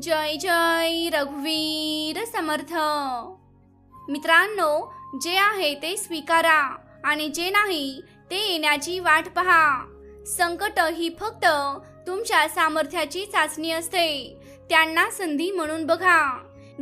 जय जय रघुवीर समर्थ. मित्रांनो जे आहे ते स्वीकारा आणि जे नाही ते येण्याची वाट पहा. संकट ही फक्त तुमच्या सामर्थ्याची चाचणी असते. त्यांना संधी म्हणून बघा.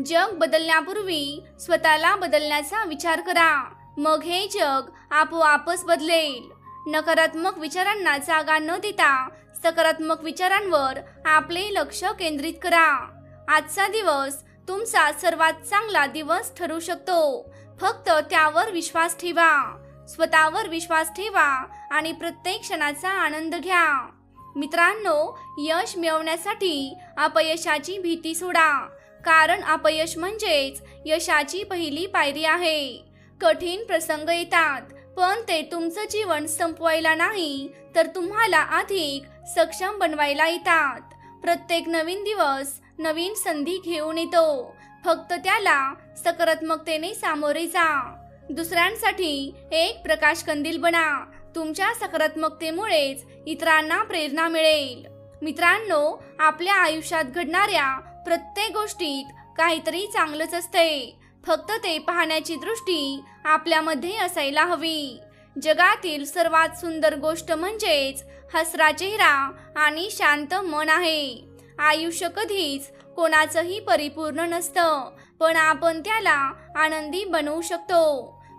जग बदलण्यापूर्वी स्वतःला बदलण्याचा विचार करा. मग हे जग आपोआपच बदलेल. नकारात्मक विचारांना जागा न देता सकारात्मक विचारांवर आपले लक्ष केंद्रित करा. आजचा दिवस तुमचा सर्वात चांगला दिवस ठरू शकतो. फक्त त्यावर विश्वास ठेवा. स्वतःवर विश्वास ठेवा आणि प्रत्येक क्षणाचा आनंद घ्या. मित्रांनो यश मिळवण्यासाठी अपयशाची भीती सोडा. कारण अपयश म्हणजेच यशाची पहिली पायरी आहे. कठीण प्रसंग येतात पण ते तुमचं जीवन संपवायला नाही तर तुम्हाला अधिक सक्षम बनवायला येतात. प्रत्येक नवीन दिवस नवीन संधी घेऊन येतो. फक्त त्याला सकारात्मकतेने सामोरे जा. दुसऱ्यांसाठी एक प्रकाश कंदील बना. तुमच्या सकारात्मकतेमुळेच इतरांना प्रेरणा मिळेल. मित्रांनो आपल्या आयुष्यात घडणाऱ्या प्रत्येक गोष्टीत काहीतरी चांगलंच असते. फक्त ते पाहण्याची दृष्टी आपल्यामध्ये असायला हवी. जगातील सर्वात सुंदर गोष्ट म्हणजेच हसरा चेहरा आणि शांत मन आहे. आयुष्य कधीच कोणाचंही परिपूर्ण नसतं पण आपण त्याला आनंदी बनवू शकतो.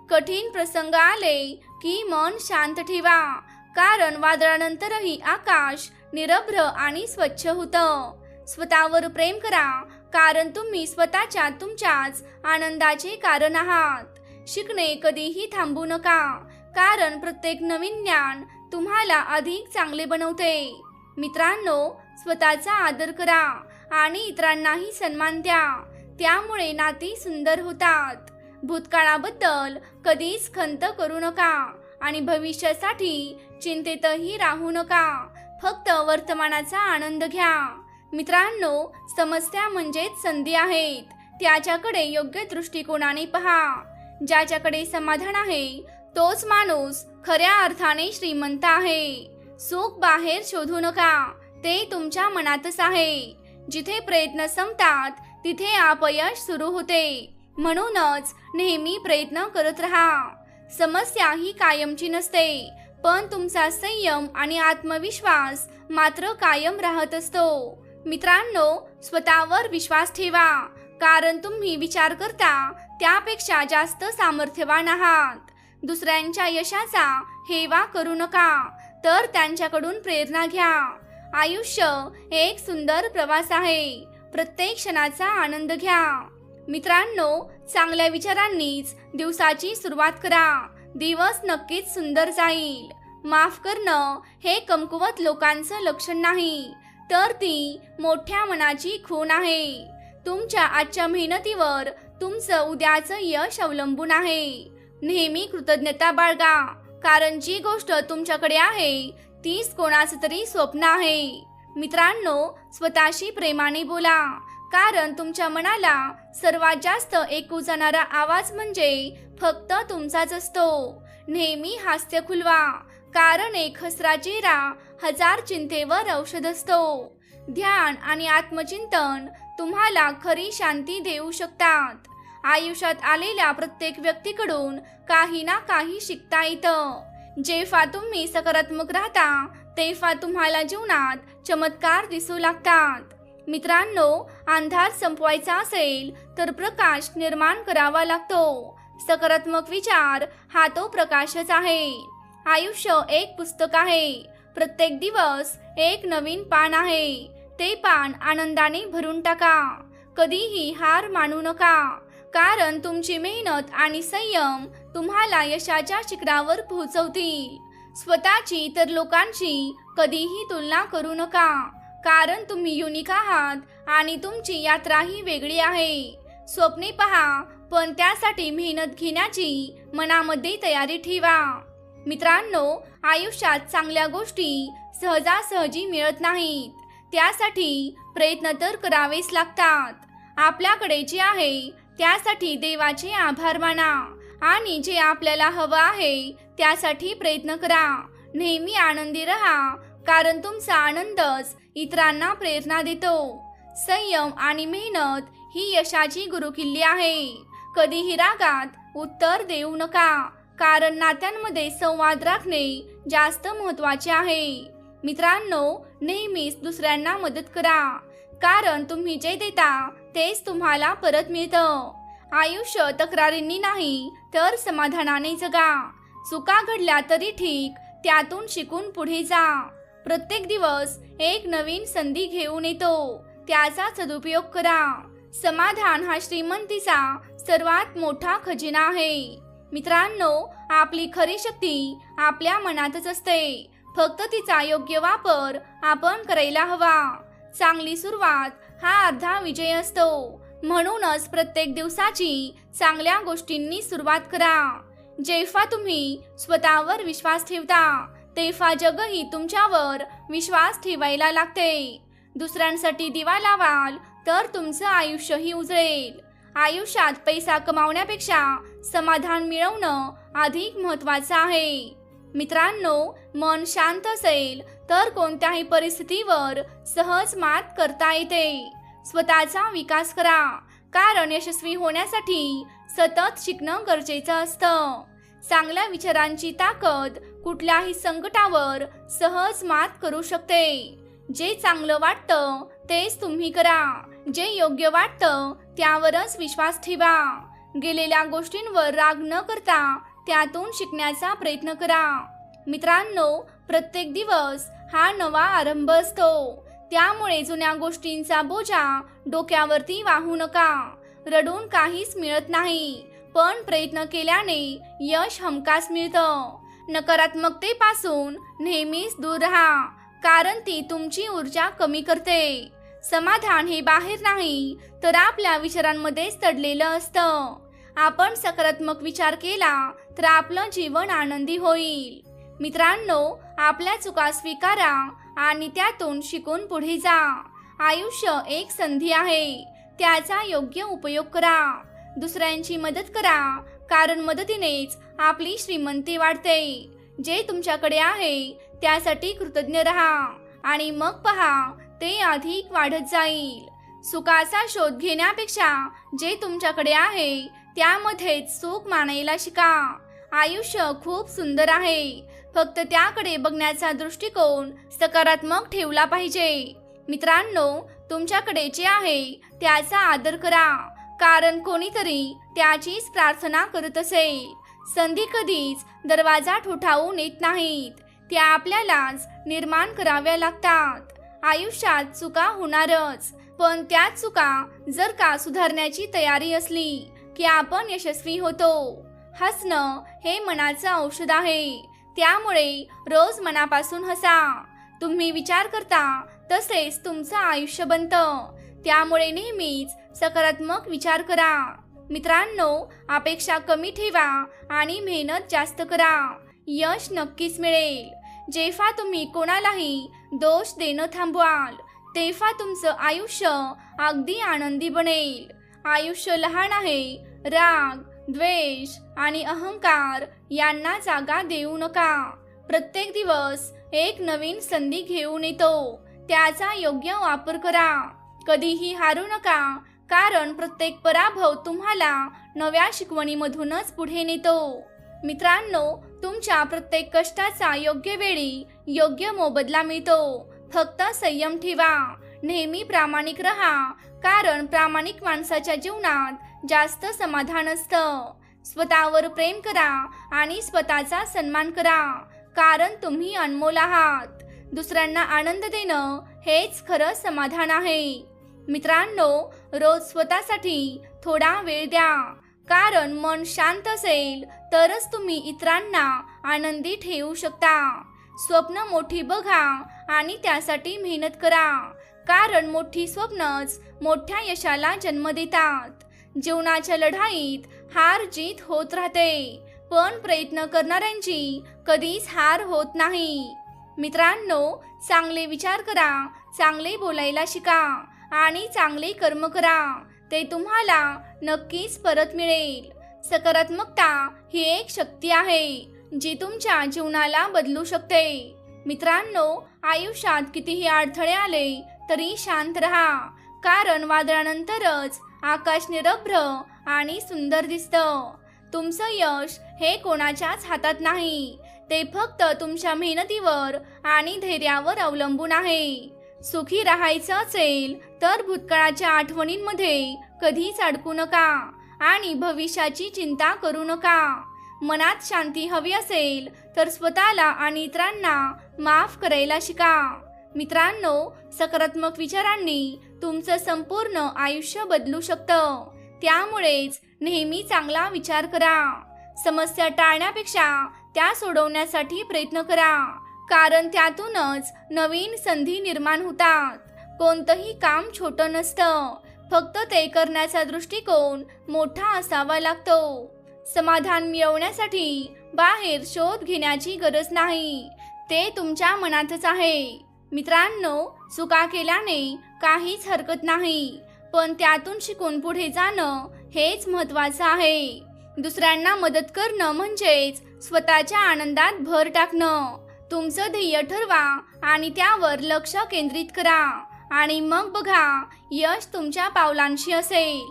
कठीण प्रसंग आले की मन शांत ठेवा कारण वादळानंतरही आकाश निरभ्र आणि स्वच्छ होतं. स्वतःवर प्रेम करा कारण तुम्ही स्वतःच्या तुमच्याच आनंदाचे कारण आहात. शिकणे कधीही थांबू नका कारण प्रत्येक नवीन ज्ञान तुम्हाला अधिक चांगले बनवते. मित्रांनो स्वतःचा आदर करा आणि इतरांनाही सन्मान द्या. त्यामुळे नाती सुंदर होतात. भूतकाळाबद्दल कधीच खंत करू नका आणि भविष्यासाठी चिंतेतही राहू नका. फक्त वर्तमानाचा आनंद घ्या. मित्रांनो समस्या म्हणजेच संधी आहेत. त्याच्याकडे योग्य दृष्टिकोनाने पहा. ज्याच्याकडे समाधान आहे तोच माणूस खऱ्या अर्थाने श्रीमंत आहे. सुख बाहेर शोधू नका. ते तुमच्या मनातच आहे. जिथे प्रयत्न संपतात तिथे अपयश सुरू होते. म्हणूनच नेहमी प्रयत्न करत राहा. समस्या ही कायमची नसते पण तुमचा संयम आणि आत्मविश्वास मात्र कायम राहत असतो. मित्रांनो स्वतःवर विश्वास ठेवा कारण तुम्ही विचार करता त्यापेक्षा जास्त सामर्थ्यवान आहात. दुसऱ्यांच्या यशाचा हेवा करू नका. तर त्यांच्याकडून प्रेरणा घ्या. आयुष्य एक सुंदर प्रवास आहे. प्रत्येक क्षणाचा आनंद घ्या. मित्रांनो चांगल्या विचारांनीच दिवसाची सुरुवात करा. दिवस नक्कीच सुंदर जाईल. माफ करणं हे कमकुवत लोकांचं लक्षण नाही. तर ती मोठ्या मनाची खूण आहे. तुमच्या आजच्या मेहनतीवर तुमचं उद्याचं यश अवलंबून आहे. नेहमी कृतज्ञता बाळगा. कारण जी गोष्ट तुमच्याकडे आहे तीच कोणाचं तरी स्वप्न आहे. मित्रांनो स्वतःशी प्रेमाने बोला. कारण तुमच्या मनाला सर्वात जास्त एकू जाणारा आवाज म्हणजे फक्त तुमचाच असतो. नेहमी हास्य खुलवा. कारण एक हसरा चेहरा हजार चिंतेवर औषध असतो. ध्यान आणि आत्मचिंतन तुम्हाला खरी शांती देऊ शकतात. आयुष्यात आलेल्या प्रत्येक व्यक्तीकडून काही ना काही शिकता येतं. जेव्हा तुम्ही सकारात्मक राहता तेव्हा तुम्हाला जीवनात चमत्कार दिसू लागतात. मित्रांनो अंधार संपवायचा असेल तर प्रकाश निर्माण करावा लागतो. सकारात्मक विचार हा तो प्रकाशच आहे. आयुष्य एक पुस्तक आहे. प्रत्येक दिवस एक नवीन पान आहे. ते पान आनंदाने भरून टाका. कधीही हार मानू नका. कारण तुमची मेहनत आणि संयम तुम्हाला यशाच्या शिखरावर पोहोचवतील. स्वतःची तर लोकांची कधीही तुलना करू नका. कारण तुम्ही युनिक आहात आणि तुमची यात्राही वेगळी आहे. स्वप्ने पहा पण त्यासाठी मेहनत घेण्याची मनामध्ये तयारी ठेवा. मित्रांनो आयुष्यात चांगल्या गोष्टी सहजासहजी मिळत नाहीत. त्यासाठी प्रयत्न तर करावेच लागतात. आपल्याकडे जे आहे त्यासाठी देवाचे आभार माना. आणि जे आपल्याला हवं आहे त्यासाठी प्रयत्न करा. नेहमी आनंदी रहा कारण तुमचा आनंदच इतरांना प्रेरणा देतो. संयम आणि मेहनत ही यशाची गुरुकिल्ली आहे. कधीही रागात उत्तर देऊ नका कारण नात्यांमध्ये संवाद राखणे जास्त महत्त्वाचे आहे. मित्रांनो नेहमीच दुसऱ्यांना मदत करा. कारण तुम्ही जे देता तेच तुम्हाला परत मिळतं. आयुष्य तक्रारींनी नाही तर समाधानाने जगा. चुका घडल्या तरी ठीक त्यातून शिकून पुढे जा. प्रत्येक दिवस एक नवीन संधी घेऊन येतो त्याचा सदुपयोग करा. समाधान हा श्रीमंतीचा सर्वात मोठा खजिना आहे. मित्रांनो आपली खरी शक्ती आपल्या मनातच असते. फक्त तिचा योग्य वापर आपण करायला हवा. चांगली सुरुवात हा अर्धा विजय असतो. म्हणूनच प्रत्येक दिवसाची चांगल्या गोष्टींनी सुरुवात करा. जेव्हा तुम्ही स्वतःवर विश्वास ठेवता तेव्हा जगही तुमच्यावर विश्वास ठेवायला लागते. दुसऱ्यांसाठी दिवा लावाल तर तुमचं आयुष्यही उजळेल. आयुष्यात पैसा कमावण्यापेक्षा समाधान मिळवणं अधिक महत्वाचं आहे. मित्रांनो मन शांत असेल तर कोणत्याही परिस्थितीवर सहज मात करता येते. स्वतःचा विकास करा. कारण यशस्वी होण्यासाठी सतत शिकणं गरजेचं असतं. चांगल्या विचारांची ताकद कुठल्याही संकटावर सहज मात करू शकते. जे चांगलं वाटतं तेच तुम्ही करा. जे योग्य वाटतं त्यावरच विश्वास ठेवा. गेलेल्या गोष्टींवर राग न करता त्यातून शिकण्याचा प्रयत्न करा. मित्रांनो प्रत्येक दिवस हा नवा आरंभ असतो. त्यामुळे जुन्या गोष्टींचा बोजा डोक्यावरती वाहू नका. रडून काहीच मिळत नाही. पण प्रयत्न केल्याने यश हमखास मिळतं. नकारात्मकतेपासून नेहमीच दूर राहा कारण ती तुमची ऊर्जा कमी करते. समाधान हे बाहेर नाही तर आपल्या विचारांमध्येच तडलेलं असतं. आपण सकारात्मक विचार केला तर आपलं जीवन आनंदी होईल. मित्रांनो आपल्या चुका स्वीकारा आणि त्यातून शिकून पुढे जा. आयुष्य एक संधी आहे. त्याचा योग्य उपयोग करा. दुसऱ्यांची मदत करा कारण मदतीनेच आपली श्रीमंती वाढते. जे तुमच्याकडे आहे त्यासाठी कृतज्ञ राहा आणि मग पहा ते अधिक वाढत जाईल. सुखाचा शोध घेण्यापेक्षा जे तुमच्याकडे आहे त्यामध्येच सुख मानायला शिका. आयुष्य खूप सुंदर आहे. फक्त त्याकडे बघण्याचा दृष्टिकोन सकारात्मक ठेवला पाहिजे. मित्रांनो तुमच्याकडे जे आहे त्याचा आदर करा. कारण कोणीतरी त्याचीच प्रार्थना करत असेल संधी कधीच दरवाजा ठोठावून येत नाहीत. त्या आपल्यालाच निर्माण कराव्या लागतात. आयुष्यात चुका होणारच. पण त्या चुका जर का सुधारण्याची तयारी असली की आपण यशस्वी होतो. हसणं हे मनाचं औषध आहे. त्यामुळे रोज मनापासून हसा. तुम्ही विचार करता तसेच तुमचं आयुष्य बनतं. त्यामुळे नेहमीच सकारात्मक विचार करा. मित्रांनो अपेक्षा कमी ठेवा आणि मेहनत जास्त करा. यश नक्कीच मिळेल. जेव्हा तुम्ही कोणालाही दोष देणं थांबवाल तेव्हा तुमचं आयुष्य अगदी आनंदी बनेल. आयुष्य लहान आहे राग द्वेष आणि अहंकार यांना जागा देऊ नका. प्रत्येक दिवस एक नवीन संधी घेऊन येतो. त्याचा योग्य वापर करा. कधीही हारू नका कारण प्रत्येक पराभव तुम्हाला नव्या शिकवणीमधूनच पुढे नेतो. मित्रांनो तुमच्या प्रत्येक कष्टाचा योग्य वेळी योग्य मोबदला मिळतो. फक्त संयम ठेवा. नेहमी प्रामाणिक रहा कारण प्रामाणिक माणसाच्या जीवनात जास्त समाधान असतं. स्वतःवर प्रेम करा आणि स्वतःचा सन्मान करा. कारण तुम्ही अनमोल आहात. दुसऱ्यांना आनंद देणं हेच खरं समाधान आहे. मित्रांनो रोज स्वतःसाठी थोडा वेळ द्या. कारण मन शांत असेल तरच तुम्ही इतरांना आनंदी ठेवू शकता. स्वप्न मोठी बघा आणि त्यासाठी मेहनत करा. कारण मोठी स्वप्नच मोठ्या यशाला जन्म देतात. जीवनाच्या लढाईत हार जीत होत राहते. पण प्रयत्न करणाऱ्यांची कधीच हार होत नाही. मित्रांनो चांगले विचार करा चांगले बोलायला शिका आणि चांगले कर्म करा. ते तुम्हाला नक्कीच परत मिळेल. सकारात्मकता ही एक शक्ती आहे जी तुमच्या जीवनाला बदलू शकते. मित्रांनो आयुष्यात कितीही अडथळे आले तरी शांत राहा. कारण वादळानंतरच आकाश निरभ्र आणि सुंदर दिसतं. तुमचं यश हे कोणाच्याच हातात नाही. ते फक्त तुमच्या मेहनतीवर आणि धैर्यावर अवलंबून आहे. सुखी राहायचं असेल तर भूतकाळाच्या आठवणींमध्ये कधीच अडकू नका आणि भविष्याची चिंता करू नका. मनात शांती हवी असेल तर स्वतःला आणि इतरांना माफ करायला शिका. मित्रांनो सकारात्मक विचारांनी तुमचं संपूर्ण आयुष्य बदलू शकतं. त्यामुळेच नेहमी चांगला विचार करा. समस्या टाळण्यापेक्षा त्या सोडवण्यासाठी प्रयत्न करा. कारण त्यातूनच नवीन संधी निर्माण होतात. कोणतंही काम छोटं नसतं. फक्त ते करण्याचा दृष्टिकोन मोठा असावा लागतो. समाधान मिळवण्यासाठी बाहेर शोध घेण्याची गरज नाही. ते तुमच्या मनातच आहे. मित्रांनो चुका केल्याने काहीच हरकत नाही पण त्यातून शिकून पुढे जाणं हेच महत्वाचं आहे. दुसऱ्यांना मदत करणं म्हणजेच स्वतःच्या आनंदात भर टाकणं. तुमचं ध्येय ठरवा आणि त्यावर लक्ष केंद्रित करा आणि मग बघा यश तुमच्या पावलांशी असेल.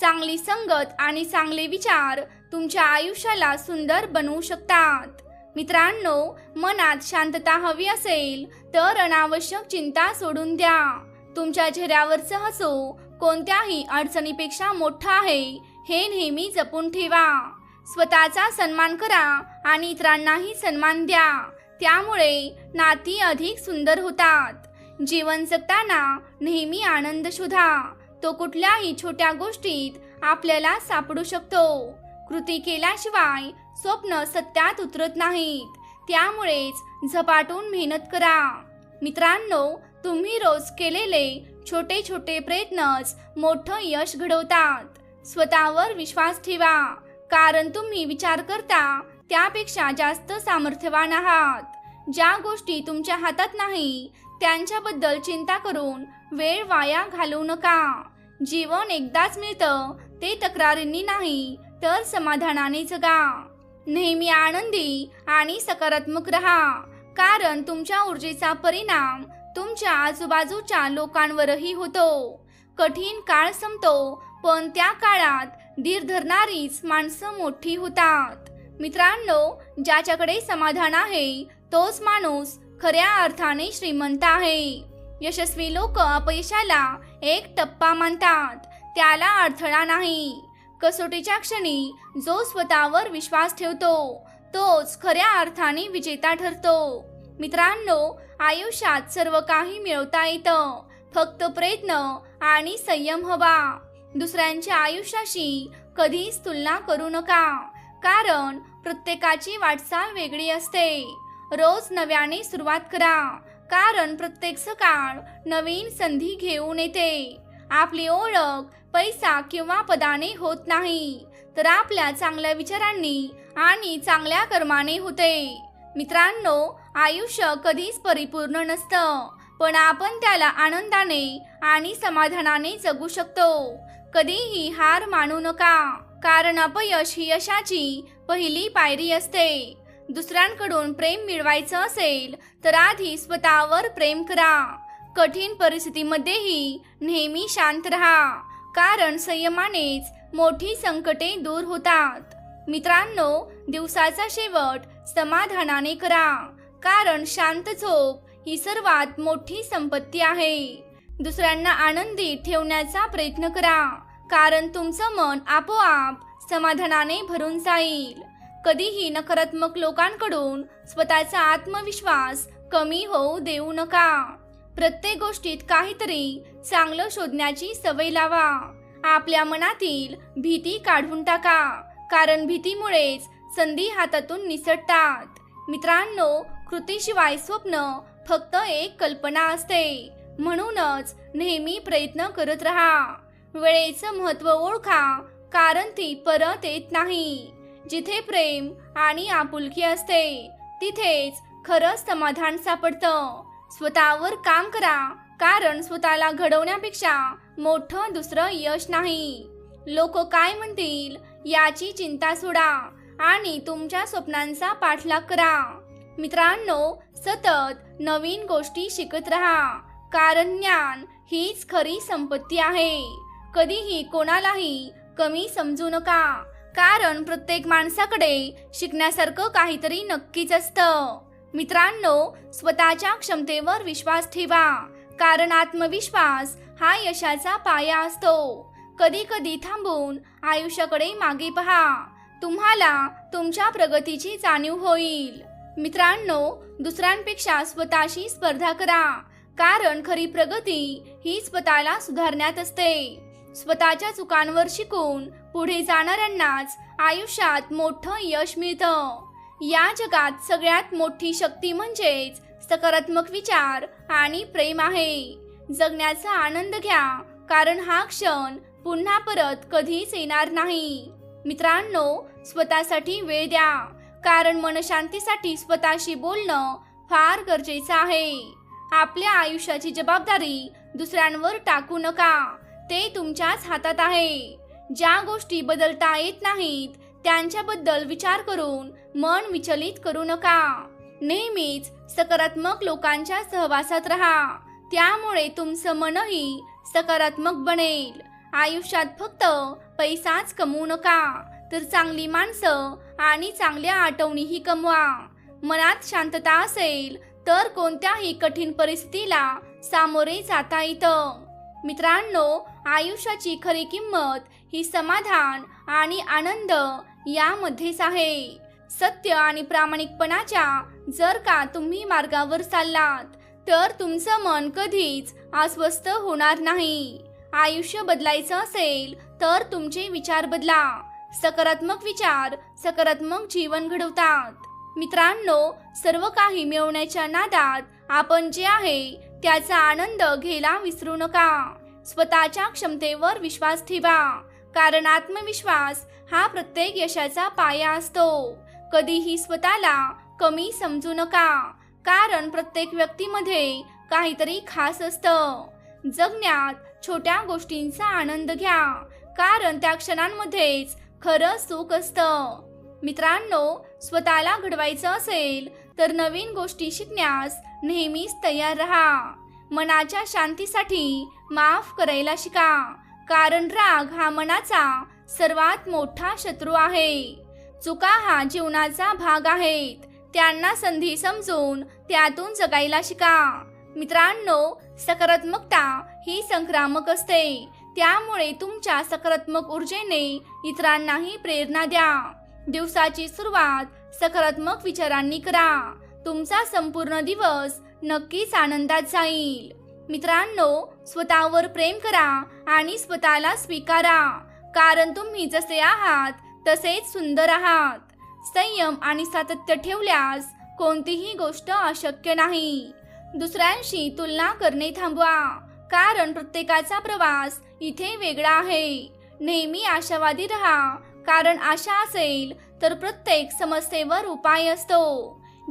चांगली संगत आणि चांगले विचार तुमच्या आयुष्याला सुंदर बनवू शकतात. मित्रांनो मनात शांतता हवी असेल तर अनावश्यक चिंता सोडून द्या. तुमच्या चेहऱ्यावरचं हसू कोणत्याही अडचणीपेक्षा मोठं आहे हे नेहमी जपून ठेवा. स्वतःचा सन्मान करा आणि इतरांनाही सन्मान द्या. त्यामुळे नाती अधिक सुंदर होतात. जीवन जगताना नेहमी आनंद शोधा. तो कुठल्याही छोट्या गोष्टीत आपल्याला सापडू शकतो. कृती केल्याशिवाय स्वप्न सत्यात उतरत नाहीत. त्यामुळेच झपाटून मेहनत करा. मित्रांनो तुम्ही रोज केलेले छोटे छोटे प्रयत्नच मोठं यश घडवतात. स्वतःवर विश्वास ठेवा. कारण तुम्ही विचार करता त्यापेक्षा जास्त सामर्थ्यवान आहात. ज्या गोष्टी तुमच्या हातात नाही त्यांच्याबद्दल चिंता करून वेळ वाया घालवू नका. जीवन एकदाच मिळतं ते तक्रारींनी नाही तर समाधानाने जगा नेहमी आनंदी आणि सकारात्मक राहा. कारण तुमच्या ऊर्जेचा परिणाम तुमच्या आजूबाजूच्या लोकांवरही होतो. कठीण काळ संपतो पण त्या काळात धीर धरणारीच माणसं मोठी होतात. मित्रांनो ज्याच्याकडे समाधान आहे तोच माणूस खऱ्या अर्थाने श्रीमंत आहे. यशस्वी लोक अपयशाला एक टप्पा मानतात त्याला अडथळा नाही. कसोटीच्या क्षणी जो स्वतःवर विश्वास ठेवतो तोच खऱ्या अर्थाने विजेता ठरतो. मित्रांनो आयुष्यात सर्व काही मिळवता येतं. फक्त प्रयत्न आणि संयम हवा. दुसऱ्यांच्या आयुष्याशी कधीच तुलना करू नका. कारण प्रत्येकाची वाटचाल वेगळी असते. रोज नव्याने सुरुवात करा. कारण प्रत्येक सकाळ नवीन संधी घेऊन येते. आपली ओळख पैसा किंवा पदाने होत नाही. तर आपल्या चांगल्या विचारांनी आणि चांगल्या कर्माने होते. मित्रांनो आयुष्य कधीच परिपूर्ण नसतं. पण आपण त्याला आनंदाने आणि समाधानाने जगू शकतो. कधीही हार मानू नका. कारण अपयश ही यशाची पहिली पायरी असते. दुसऱ्यांकडून प्रेम मिळवायचं असेल तर आधी स्वतःवर प्रेम करा. कठीण परिस्थितीमध्येही नेहमी शांत राहा. कारण संयमानेच मोठी संकटे दूर होतात. मित्रांनो दिवसाचा शेवट समाधानाने करा. कारण शांत झोप ही सर्वात मोठी संपत्ती आहे. दुसऱ्यांना आनंदी ठेवण्याचा प्रयत्न करा. कारण तुमचं मन आपोआप समाधानाने भरून जाईल. कधीही नकारात्मक लोकांकडून स्वतःचा आत्मविश्वास कमी होऊ देऊ नका. प्रत्येक गोष्टीत काहीतरी चांगलं शोधण्याची सवय लावा. आपल्या मनातील भीती काढून टाका कारण भीतीमुळेच संधी हातातून निसटतात. मित्रांनो कृतीशिवाय स्वप्न फक्त एक कल्पना असते. म्हणूनच नेहमी प्रयत्न करत राहा. वेळेचं महत्त्व ओळखा कारण ती परत येत नाही. जिथे प्रेम आणि आपुलकी असते तिथेच खरंच समाधान सापडतं. स्वतःवर काम करा कारण स्वतःला घडवण्यापेक्षा मोठं दुसरं यश नाही. लोक काय म्हणतील याची चिंता सोडा आणि तुमच्या स्वप्नांचा पाठलाग करा. मित्रांनो सतत नवीन गोष्टी शिकत राहा. कारण ज्ञान हीच खरी संपत्ती आहे. कधीही कोणालाही कमी समजू नका. कारण प्रत्येक माणसाकडे शिकण्यासारखं काहीतरी नक्कीच असतं. मित्रांनो स्वतःच्या क्षमतेवर विश्वास ठेवा कारण आत्मविश्वास हा यशाचा पाया असतो. कधी कधी थांबून आयुष्याकडे मागे पहा. तुम्हाला तुमच्या प्रगतीची जाणीव होईल. मित्रांनो दुसऱ्यांपेक्षा स्वतःशी स्पर्धा करा कारण खरी प्रगती ही स्वतःला सुधारण्यात असते. स्वतःच्या चुकांवर शिकून पुढे जाणाऱ्यांनाच आयुष्यात मोठं यश मिळतं. या जगात सगळ्यात मोठी शक्ती म्हणजेच सकारात्मक विचार आणि प्रेम आहे. जगण्याचा आनंद घ्या कारण हा क्षण पुन्हा परत कधीच येणार नाही. मित्रांनो स्वतःसाठी वेळ द्या कारण मनशांतीसाठी स्वतःशी बोलणं फार गरजेचं आहे. आपल्या आयुष्याची जबाबदारी दुसऱ्यांवर टाकू नका ते तुमच्याच हातात आहे. ज्या गोष्टी बदलता येत नाहीत त्यांच्याबद्दल विचार करून मन विचलित करू नका. नेहमीच सकारात्मक लोकांच्या सहवासात राहा. त्यामुळे तुमचं मनही सकारात्मक बनेल. आयुष्यात फक्त पैसाच कमवू नका. तर चांगली माणसं आणि चांगल्या आठवणीही कमवा. मनात शांतता असेल तर कोणत्याही कठीण परिस्थितीला सामोरे जाता येतं. मित्रांनो आयुष्याची खरी किंमत ही समाधान आणि आनंद यामध्येच आहे. सत्य आणि प्रामाणिकपणाच्या जर का तुम्ही मार्गावर चाललात तर तुमचं मन कधीच अस्वस्थ होणार नाही. आयुष्य बदलायचं असेल तर तुमचे विचार बदला. सकारात्मक विचार सकारात्मक जीवन घडवतात. मित्रांनो सर्व काही मिळवण्याच्या नादात आपण जे आहे त्याचा आनंद घ्यायला विसरू नका. स्वतःच्या क्षमतेवर विश्वास ठेवा. कारण आत्मविश्वास हा प्रत्येक यशाचा पाया असतो. कधीही स्वतःला कमी समजू नका. कारण प्रत्येक व्यक्तीमध्ये काहीतरी खास असतं. जगण्यात छोट्या गोष्टींचा आनंद घ्या. कारण त्या क्षणांमध्येच खरं सुख असतं. मित्रांनो स्वतःला घडवायचं असेल तर नवीन गोष्टी शिकण्यास नेहमीच तयार राहा. मनाच्या शांतीसाठी माफ करायला शिका. कारण राग हा मनाचा सर्वात मोठा शत्रू आहे. चुका हा जीवनाचा भाग आहेत. त्यांना संधी समजून त्यातून जगायला शिका. मित्रांनो सकारात्मकता ही संक्रामक असते. त्यामुळे तुमच्या सकारात्मक ऊर्जेने इतरांनाही प्रेरणा द्या. दिवसाची सुरुवात सकारात्मक विचारांनी करा. तुमचा संपूर्ण दिवस नक्कीच आनंदात जाईल. मित्रांनो स्वतःवर प्रेम करा आणि स्वतःला स्वीकारा. कारण तुम्ही जसे आहात तसेच सुंदर आहात. संयम आणि सातत्य ठेवल्यास कोणतीही गोष्ट अशक्य नाही. दुसऱ्यांशी तुलना करणे थांबवा कारण प्रत्येकाचा प्रवास इथे वेगळा आहे. नेहमी आशावादी राहा कारण आशा असेल तर प्रत्येक समस्येवर उपाय असतो.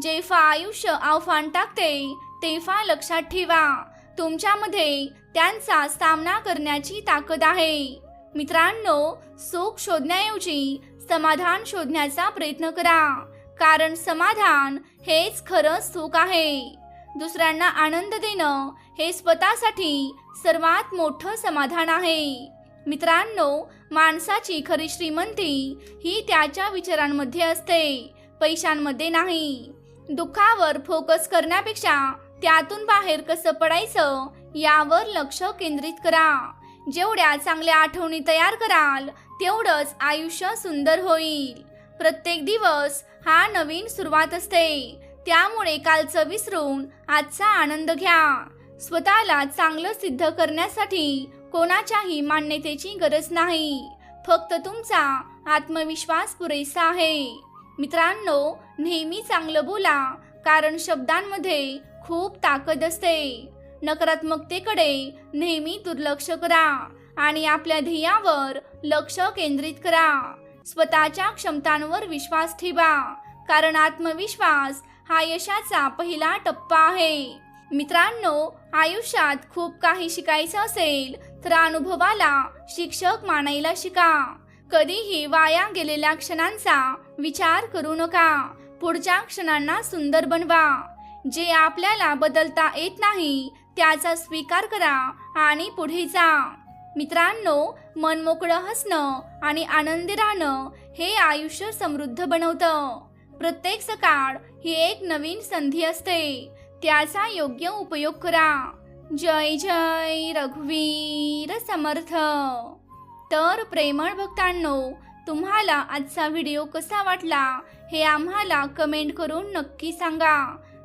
जेव्हा आयुष्य आव्हान टाकते तेव्हा लक्षात ठेवा तुमच्यामध्ये त्यांचा सामना करण्याची ताकद आहे. मित्रांनो सुख शोधण्याऐवजी समाधान शोधण्याचा प्रयत्न करा. कारण समाधान हेच खरं सुख आहे. दुसऱ्यांना आनंद देणं हे स्वतःसाठी सर्वात मोठं समाधान आहे. मित्रांनो माणसाची खरी श्रीमंती ही त्याच्या विचारांमध्ये असते पैशांमध्ये नाही. दुःखावर फोकस करण्यापेक्षा त्यातून बाहेर कसं पडायचं यावर लक्ष केंद्रित करा. जेवढ्या चांगल्या आठवणी तयार कराल तेवढंच आयुष्य सुंदर होईल. प्रत्येक दिवस हा नवीन सुरुवात असते. त्यामुळे कालचं विसरून आजचा आनंद घ्या. स्वतःला चांगलं सिद्ध करण्यासाठी कोणाच्याही मान्यतेची गरज नाही. फक्त तुमचा आत्मविश्वास पुरेसा आहे. मित्रांनो नेहमी चांगलं बोला कारण शब्दांमध्ये खूप ताकद असते. नकारात्मकतेकडे नेहमी दुर्लक्ष करा आणि आपल्या ध्येयावर लक्ष केंद्रित करा. स्वतःच्या क्षमतांवर विश्वास ठेवा कारण आत्मविश्वास हा यशाचा पहिला टप्पा आहे. मित्रांनो आयुष्यात खूप काही शिकायचं असेल तर अनुभवाला शिक्षक मानायला शिका. कधीही वाया गेलेल्या क्षणांचा विचार करू नका. पुढच्या क्षणांना सुंदर बनवा. जे आपल्याला बदलता येत नाही त्याचा स्वीकार करा आणि पुढे जा. मित्रांनो मनमोकळं हसणं आणि आनंदी राहणं हे आयुष्य समृद्ध बनवतं. प्रत्येक सकाळ ही एक नवीन संधी असते. त्याचा योग्य उपयोग करा. जय जय रघुवीर समर्थ. तर प्रेमळ भक्तांनो तुम्हाला आजचा व्हिडिओ कसा वाटला हे आम्हाला कमेंट करून नक्की सांगा.